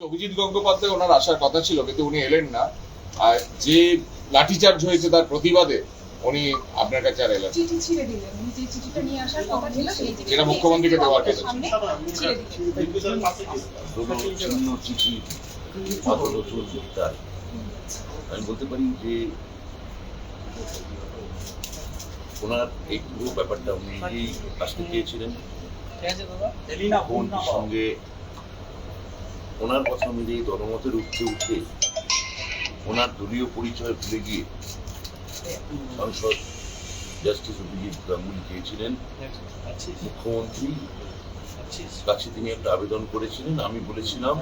অভিজিৎ গঙ্গোপাধ্যায় ওনার আসার কথা ছিল কিন্তু উনি এলেন না। আর যে লাঠিচার্জ হয়েছে তার প্রতিবাদে উনি আপনার কাছে আর এলেন না। চিঠি ছিঁড়ে দিলেন। উনি যে চিঠিটা নিয়ে আসার কথা ছিল সেই চিঠিটা যেটা মুখ্যমন্ত্রীকে দেওয়ার কথা আমি বলতে পারি যে ওনার এই পুরো ব্যাপারটা উনি নিজেই আসতে চেয়েছিলেন সঙ্গে ওনার কথা অনুযায়ী দলমতের উঠতে উঠে ওনার দলীয় পরিচয় ভুলে গিয়ে সাংসদ জাস্টিস অভিজিৎ গাঙ্গুলি চেয়েছিলেন মুখ্যমন্ত্রী কাছে তিনি একটা আবেদন করেছিলেন, আমি বলেছিলাম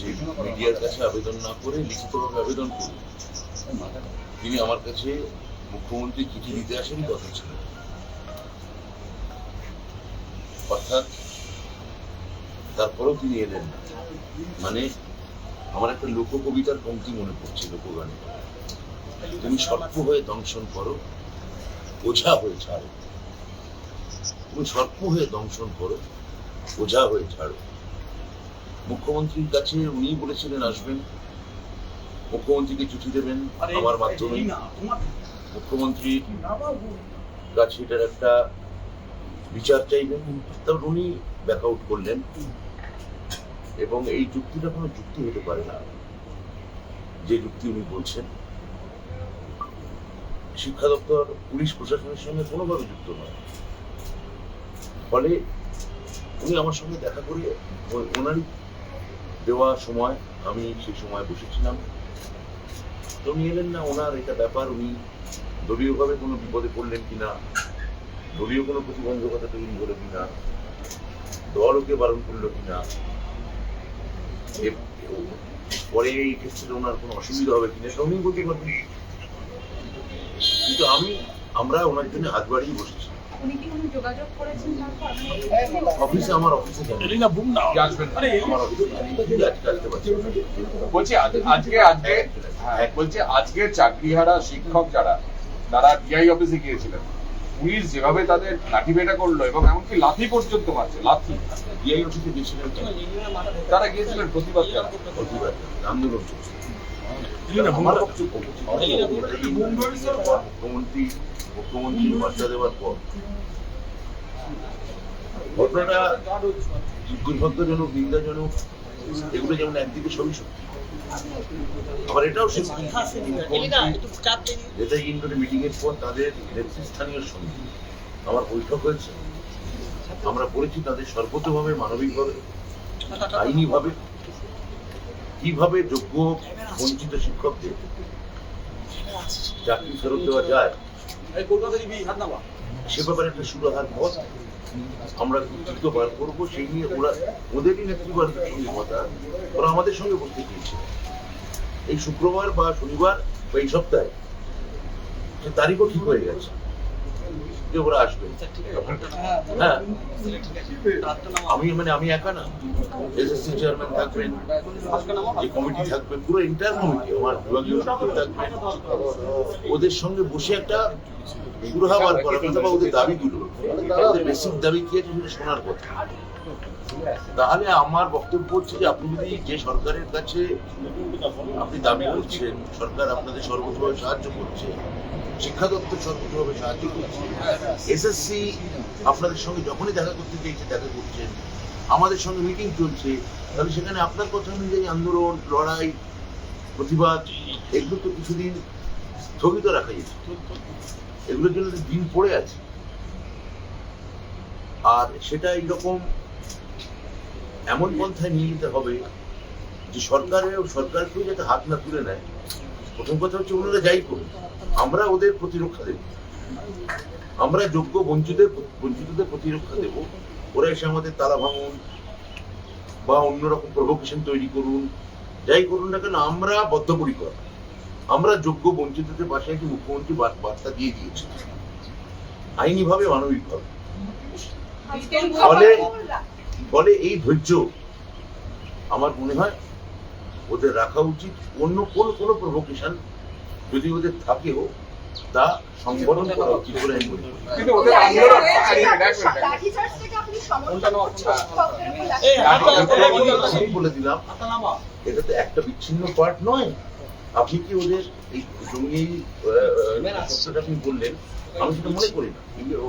যে মিডিয়ার কাছে আবেদন না করে লিখিতভাবে আবেদন করুন। তিনি আমার কাছে মুখ্যমন্ত্রী চিঠি দিতে আসেন, কথা ছিল। অর্থাৎ তারপরেও তিনি এলেন না। মানে আমার একটা লোককবিতার পঙ্ক্তি মনে পড়ছে লোকগানে তুমি সর্প হয়ে দংশন করো ওঝা হয়ে ছাড়ো। তুমি সর্প হয়ে দংশন করো ওঝা হয়ে ছাড়ো। মুখ্যমন্ত্রীর কাছে উনি বলেছিলেন আসবেন। মুখ্যমন্ত্রীকে চিঠি দেবেন আমার মাধ্যমে। মুখ্যমন্ত্রীর কাছে এটার একটা বিচার চাইবেন। তারপর উনি ব্যাক আউট করলেন। এবং এই যুক্তিটা কোনো যুক্তি হতে পারে না। যে যুক্তি উনি বলছেন, শিক্ষা দপ্তর পুলিশ প্রশাসনের সঙ্গে কোনোভাবে যুক্ত নয়। ফলে উনি আমার সঙ্গে দেখা করে ওনারই দেওয়া সময়, আমি সেই সময় বসেছিলাম। তো উনি এলেন না, ওনার এটা ব্যাপার উনি দলীয়ভাবে কোনো বিপদে পড়লেন কিনা, দলীয় কোনো প্রতিবন্ধকতা তৈরি হলো কিনা, দল ওকে বারণ করল কিনা পরে এই ক্ষেত্রে ওনার কোনো অসুবিধা হবে কিনা সেটা উনি বলতে পারবেন। কিন্তু আমি আমরা ওনার জন্য হাত বাড়িয়ে বসেছি। উনি কি কোনো যোগাযোগ করেছেন তারপর? অফিসে আমার অফিসে যাবেন আসবেন না। আমার অফিসে আজকে আসতে পারছি বলছি আজকে আজকে হ্যাঁ, বলছি আজকে চাকরিহারা শিক্ষক যারা তারা ডিআই অফিসে গিয়েছিলেন। পুলিশ যেভাবে তাদের লাঠি পেটা করল এবং এমনকি লাথি পর্যন্ত মারছে লাথি তারা গিয়েছিলেন প্রতিবাদ প্রতিবাদ আন্দোলন চলছে আমার বক্তব্য হচ্ছে, মুখ্যমন্ত্রী মুখ্যমন্ত্রী বার্তা দেওয়ার পর। ঘটনাটা দুর্ভাগ্যজনক নিন্দাজনক এগুলো যেমন একদিকে সবই সত্যি। আবার এটাও ইন্ডোরে মিটিং এর পর তাদের নেতৃস্থানীয় সঙ্গে আমার বৈঠক হয়েছে। আমরা বলেছি তাদের সর্বতভাবে মানবিকভাবে আইনিভাবে কীভাবে যোগ্য বঞ্চিত শিক্ষকদের চাকরি ফেরত দেওয়া যায় সে ব্যাপারে একটা সুরাহার পথ আমরা দ্রুত বার করব সেই নিয়ে ওরা ওদেরই নেতৃবর্গের সঙ্গে কথা, ওরা আমাদের সঙ্গে বসতে চেয়েছে এই শুক্রবার বা শনিবার বা এই সপ্তাহে তারিখও ঠিক হয়ে গেছে। যে ওরা আসবে। হ্যাঁ। আমি মানে আমি একা না। এসএসসি চেয়ারম্যান থাকবেন যে কমিটি থাকবে পুরো ইন্টার কমিটি আমার বিভাগীয় সচিব থাকবেন। ওদের সঙ্গে বসে একটা সুরাহা বার করা অথবা ওদের দাবিগুলো ওদের বেসিক দাবি কি আছে সেটা শোনার কথা। তাহলে আমার বক্তব্য হচ্ছে যে আপনি যদি যে সরকারের কাছে আপনি দাবি করছেন, সরকার আপনাদের সর্বতভাবে সাহায্য করছে, শিক্ষা দপ্তর সর্বতভাবে সাহায্য করছে এসএসসি আপনাদের সঙ্গে যখনই দেখা করতে চাইছে দেখা করছেন, আমাদের সঙ্গে মিটিং চলছে, তাহলে সেখানে আপনার কথা অনুযায়ী আন্দোলন, লড়াই, প্রতিবাদ, এগুলো তো কিছুদিন স্থগিত রাখা যেত এগুলোর জন্য দিন পড়ে আছে। আর সেটা এইরকম এমন পন্থায় নিয়ে যেতে হবে যে সরকারের সরকারকেও যাতে হাত না তুলে নেয়। প্রথম কথা হচ্ছে ওনারা যাই করুন আমরা ওদের প্রতিরক্ষা দেব। আমরা যোগ্য বঞ্চিতের বঞ্চিতদের প্রতিরক্ষা দেব। ওরা এসে আমাদের তালা ভাঙুন বা অন্যরকম প্রভোকেশন তৈরি করুন। যাই করুন না কেন আমরা বদ্ধপরিকর। আমরা যোগ্য বঞ্চিতদের পাশে একটি মুখ্যমন্ত্রী বার্তা দিয়ে দিয়েছি। আইনিভাবে মানবিকভাবে ফলে- ফলে এই ধৈর্য আমার মনে হয় ওদের রাখা উচিত অন্য কোন কোনো প্রভোকেশন যদি ওদের থাকেও তা সংগঠন করা উচিত বলে আমি মনে করি বলে দিলাম এটা তো একটা বিচ্ছিন্ন পার্ট নয় আপনি কি ওদের এই জমি আপনি বললেন আমি সেটা মনে করি না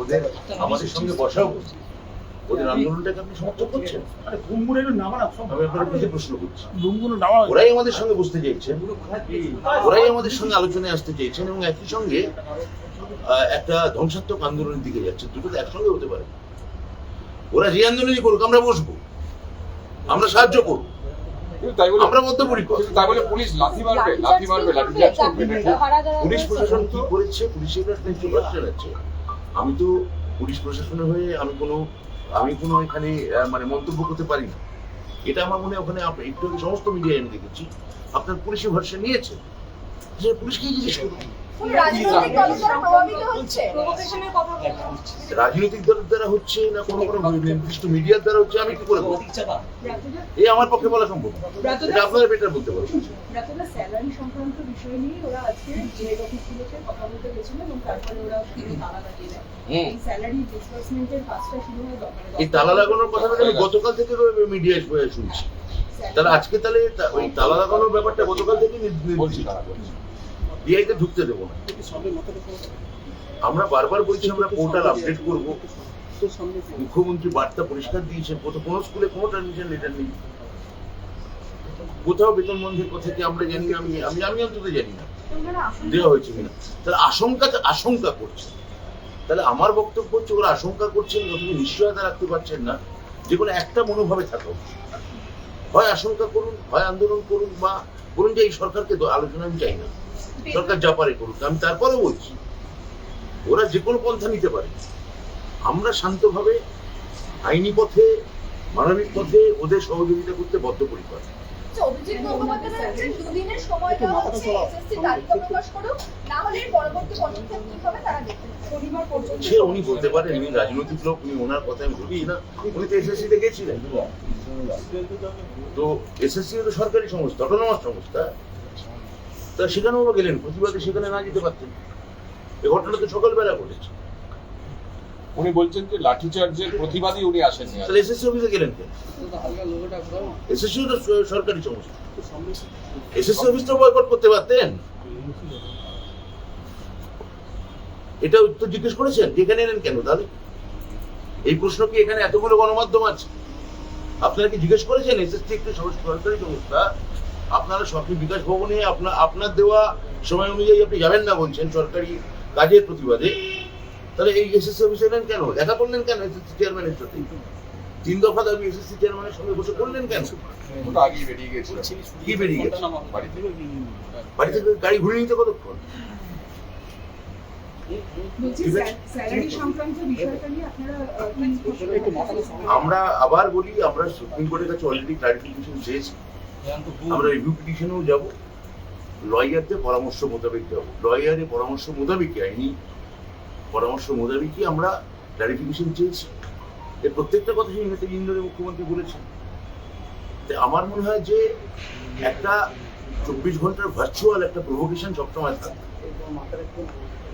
ওদের আমাদের সঙ্গে বসাও। ওদের আন্দোলনটাকে আপনি সমর্থন করছেন? আরে ঘুমগুলো একটু নামানো সব আমি আপনার কাছে প্রশ্ন করছি। ঘুমগুলো নামানো ওরাই আমাদের সঙ্গে বসতে চাইছেন ওরাই আমাদের সঙ্গে আলোচনায় আসতে চেয়েছেন এবং একই সঙ্গে একটা ধ্বংসাত্মক আন্দোলনের দিকে যাচ্ছে। দুটো তো একসঙ্গে হতে পারে। ওরা যে আন্দোলনই করুক আমরা বসবো। আমরা সাহায্য করব। কিন্তু তাই বলে আমরা বদ্ধপরিকর তাই বলে পুলিশ লাথি মারবে লাথি মারবে লাঠি চার্জ করবে এটা ঠিক? পুলিশ প্রশাসন কি করেছে? পুলিশের একটা আমি তো পুলিশ প্রশাসনের হয়ে আমি কোনো আমি কোনো এখানে মানে মন্তব্য করতে পারি না। এটা আমার মনে ওখানে একটু সমস্ত মিডিয়ায় আমি দেখেছি। আপনার পুলিশি ভরসা নিয়েছে? যে পুলিশকে জিজ্ঞেস করুন। রাজনৈতিক দলের দ্বারা হচ্ছে? প্রভোকেশনের কথা বললাম রাজনৈতিক দলের দ্বারা হচ্ছে না কোনো কোনো নির্দিষ্ট মিডিয়ার দ্বারা হচ্ছে? আমি কি করে বলব? এই আমার পক্ষে বলা সম্ভব। এটা আপনারা বেটার বলতে পারবেন ডাক্তাররা স্যালারি সংক্রান্ত বিষয় নিয়ে ওরা আজকে জেড অফিসগুলোতে কথা বলতে গেছিল এবং তারপরে ওরা তালা লাগিয়ে দেয়। এই স্যালারি ডিসবার্সমেন্টের কাজটা শুরু দপ্তরে এই তালা লাগানোর কথা আমি গতকাল থেকে মিডিয়ায় শুনছি। তাহলে আজকে তাহলে ওই তালা লাগানোর ব্যাপারটা গতকাল থেকে বলছি। ডিআইতে ঢুকতে দেবো না। আমরা বারবার বলছি আমরা পোর্টাল আপডেট করব। মুখ্যমন্ত্রী বার্তা পরিষ্কার দিয়েছেন। কত কোনো স্কুলে কোনো ট্রানজিশন লেটার নেই। কোথাও বেতন বন্ধের কথা কি আমরা জানি আমি আমি আমি অন্তত জানি না। দেওয়া হয়েছে কিনা? তাহলে আশঙ্কা আশঙ্কা করছে। তাহলে আমার বক্তব্য হচ্ছে ওরা আশঙ্কা করছেন অথচ নিশ্চয়তা রাখতে পারছেন না। যে কোনো একটা মনোভাবে থাকা। হয় আশঙ্কা করুন হয় আন্দোলন করুন বা বলুন যে এই সরকারকে আলোচনা আমি চাই না। সরকার যা পারে করুক আমি তারপরে বলছি ওরা যে কোনো পন্থা নিতে পারে। আমরা শান্তভাবে আইনি পথে মানবিক পথে ওদের সহযোগিতা করতে বদ্ধপরিকর। আচ্ছা, সে উনি বলতে পারেন উনি রাজনৈতিক লোক উনি ওনার কথা আমি বলছি না উনি তো এসএসসি তে গেছিলেন। তো এসএসসি তো সরকারি সংস্থা অটোনমাস সংস্থা। তা সেখানেও গেলেন প্রতিবাদে সেখানে না যেতে পারতেন। এই ঘটনা তো সকালবেলা ঘটেছে। উনি বলছেন যে লাঠি চার্জের প্রতিবাদী উনি আসেননি তাহলে এসএসসি অফিসে গেলেন কেন? এসএসসি তো সরকারি সংস্থা এসএসসি অফিসটা বয়কট করতে পারতেন। এটা উত্তর জিজ্ঞেস করেছেন? যে এখানে এলেন কেন তাহলে? এই প্রশ্ন কি এখানে এতগুলো গণমাধ্যম আছে? আপনারা কি জিজ্ঞেস করেছেন? এসএসসি একটি সর- সরকারি সংস্থা। আপনারা সরকারি বিকাশ ভবনে আপনার আপনার দেওয়া সময় অনুযায়ী আপনি যাবেন না বলছেন সরকারি কাজের প্রতিবাদে। তাহলে এই এসএসসি অফিসে এলেন কেন? দেখা করলেন কেন এসএসসি চেয়ারম্যানের সাথে? তিন দফা দাবি এসএসসি চেয়ারম্যানের সঙ্গে বসে করলেন কেন? বেরিয়ে কি বেরিয়ে গেছে? বাড়ি থেকে গাড়ি ঘুরে নিতে কতক্ষণ? আমরা আবার বলি আমরা সুপ্রিম কোর্টের কাছে অলরেডি ক্লারিফিকেশন চেয়েছি আমরা রিভিউ পিটিশনেও যাব লয়ারদের পরামর্শ মোতাবেক যাব। লয়ারের পরামর্শ মোতাবেকই আইনি পরামর্শ মোতাবেকই আমরা ক্লারিফিকেশন চেয়েছি। এর প্রত্যেকটা কথা সেই নেতা ইন্দোরের মুখ্যমন্ত্রী বলেছেন। আমার মনে হয় যে একটা চব্বিশ ঘণ্টার ভার্চুয়াল একটা প্রভোকেশন সবসময় থাকে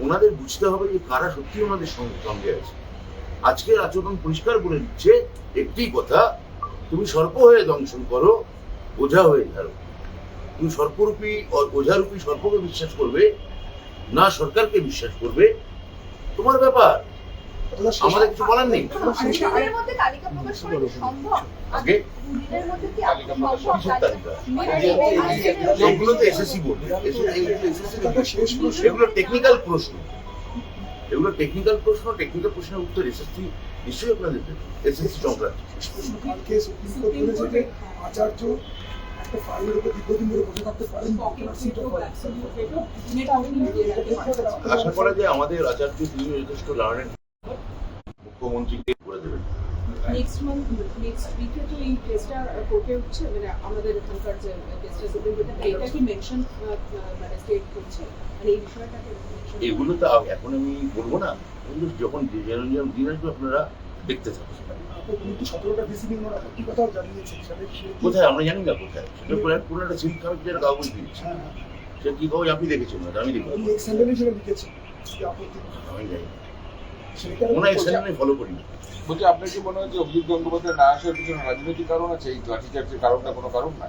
ওনাদের বুঝতে হবে যে কারা সত্যি ওনাদের সঙ্গে আছে। আজকের আচরণ পরিষ্কার বলে দিচ্ছে একটি কথা, তুমি সর্প হয়ে দংশন করো ওঝা হয়ে ধারো তুমি সর্পরূপী ওঝারূপী সর্পকে বিশ্বাস করবে না সরকারকে বিশ্বাস করবে তোমার ব্যাপার আমাদের কিছু বলার নেই আগে এগুলো তো এসএসসি বলবে এগুলো টেকনিক্যাল প্রশ্ন এগুলো টেকনিক্যাল প্রশ্ন টেকনিক্যাল প্রশ্নের উত্তর এসএসসি নিশ্চয়ই আপনাদের দেখবেন। এসএসসি সংক্রান্ত। আচার্য একটা ফাইলের উপর দীর্ঘদিন ধরে বসে থাকতে পারেন আশা করা যায় আমাদের আচার্য তিনি যথেষ্ট লার্নেড মুখ্যমন্ত্রীকে নেক্সট মান্থ নেক্সট উইকে তো এই কেসটা কোর্টে উঠছে মানে আমাদের এখানকার যে কেসটা সুপ্রিম কোর্টে এটা কি মেনশন মানে স্টেট করছে মানে এই বিষয়টাকে এগুলো তো এখন আমি বলব না এগুলো যখন যেরকম দিন আসবে আপনারা দেখতে থাকুন। কিন্তু কোথায়? আমরা জানি না কোথায়। সেটা পুরো পুরো একটা সিল্ক কামিজের কাগজ দিয়েছে হ্যাঁ, হ্যাঁ। সে কি খবর আপনি দেখেছেন? আমি দেখি আমি জানি মনে হয় ফলো করি না বলছি আপনার কি মনে হয় যে অভিজিৎ গঙ্গোপাধ্যায় না আসার পিছনে রাজনৈতিক কারণ আছে? এই লাঠিচার্জের কারণটা কোনো কারণ না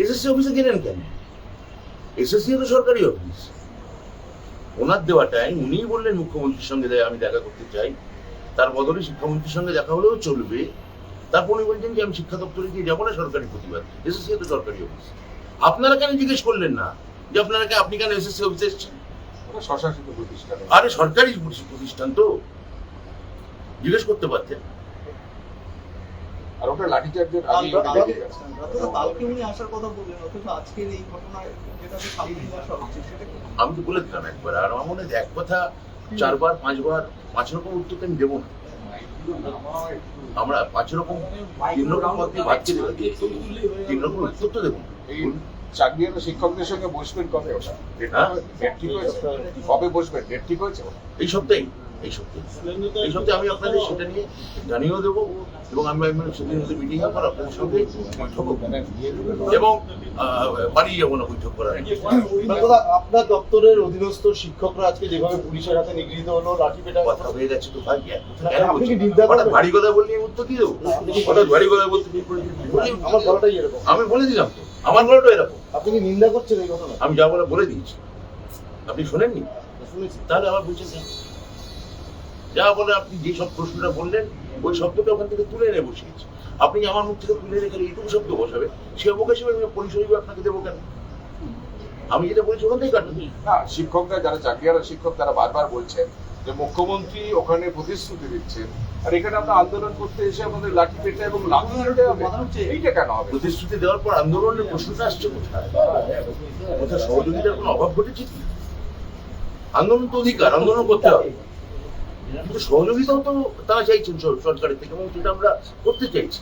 এসএসসি অফিসে গেলেন কেন? এসএসসি তো সরকারি অফিস ওনার দেওয়াটাই উনিই বললেন মুখ্যমন্ত্রীর সঙ্গে আমি দেখা করতে চাই। তার বদলে শিক্ষামন্ত্রীর সঙ্গে দেখা হলেও চলবে। তারপর উনি বলছেন যে আমি শিক্ষা দপ্তরে গিয়ে যাব না সরকারি প্রতিবাদ। এসএসসি তো সরকারি অফিস আপনারা কেন জিজ্ঞেস করলেন না? যে আপনারা আপনি কেন এসএসসি অফিসে এসেছেন? স্বশাসিত প্রতিষ্ঠান। আরে সরকারি প্রতিষ্ঠান তো। জিজ্ঞেস করতে পারতেন। আর ওটা লাঠিচার্জের আগে কাল- ওটা লেগে গেছে। অথচ কালকে উনি আসার কথা বললেন অথচ আজকের এই ঘটনায় যেটাকে সামনে আসা হচ্ছে সেটা আমি তো বলে দিলাম একবার আর আমার মনে এক কথা চারবার পাঁচবার পাঁচ রকম উত্তর আমি দেবো না। আমরা পাঁচ রকম তিন রকম তিন রকম উত্তর তো দেবো শিক্ষকদের সঙ্গে বসবেন কবে ওটা ডেট হ্যাঁ? ঠিক হয়েছে? কবে বসবেন? ডেট ঠিক হয়েছে? এই সপ্তাহে এই সপ্তাহে। এই সপ্তাহে আমি আপনাদের সেটা নিয়ে জানিয়েও দেবো এবং আমি সেদিন মিটিং আপনাদের সঙ্গে বৈঠক এবং বাড়ি যাব না বৈঠক করার। আপনার দপ্তরের অধীনস্থ শিক্ষকরা আজকে যেভাবে পুলিশের হাতে নিগৃহীত হলো লাঠি পেটা কথা হয়ে গেছে তো ভাই কি করবেন? কথা বললে উত্তর দিয়ে দেবো? হঠাৎ ভারী কথা বলতে আমার গলাটাই এরকম। আমি বলে দিলাম তো। আমার গলাটা এরকম। আপনি কি নিন্দা করছেন এই ঘটনা আমি যা বলে বলে দিয়েছি। আপনি শোনেননি? শুনেছি। তাহলে আবার বলছেন কেন? যা বলে আপনি যে সব প্রশ্নটা বললেন ওই শব্দটা ওখান থেকে তুলে এনে বসিয়েছি। আপনি আমার মুখ থেকে তুলে রেখে এইটুকু শব্দ বসাবে সে হিসেবে আমি পরিচয় আপনাকে দেবো কেন? আমি যেটা বলেছি ওখান থেকে কাটুন। না শিক্ষকরা যারা চাকরিহারা শিক্ষক তারা বারবার বলছেন যে মুখ্যমন্ত্রী ওখানে প্রতিশ্রুতি দিচ্ছেন আর এখানে আমরা আন্দোলন করতে এসে আমাদের লাঠি পেটে এবং লাঠি এইটা কেন হবে? প্রতিশ্রুতি দেওয়ার পর আন্দোলনের প্রশ্নটা আসছে কোথায়? কোথায় সহযোগিতার কোনো অভাব ঘটেছে কি? আন্দোলন তো অধিকার আন্দোলন করতে হবে। কিন্তু সহযোগিতাও তো তারা চাইছেন সরকারের থেকে এবং সেটা আমরা করতে চাইছি।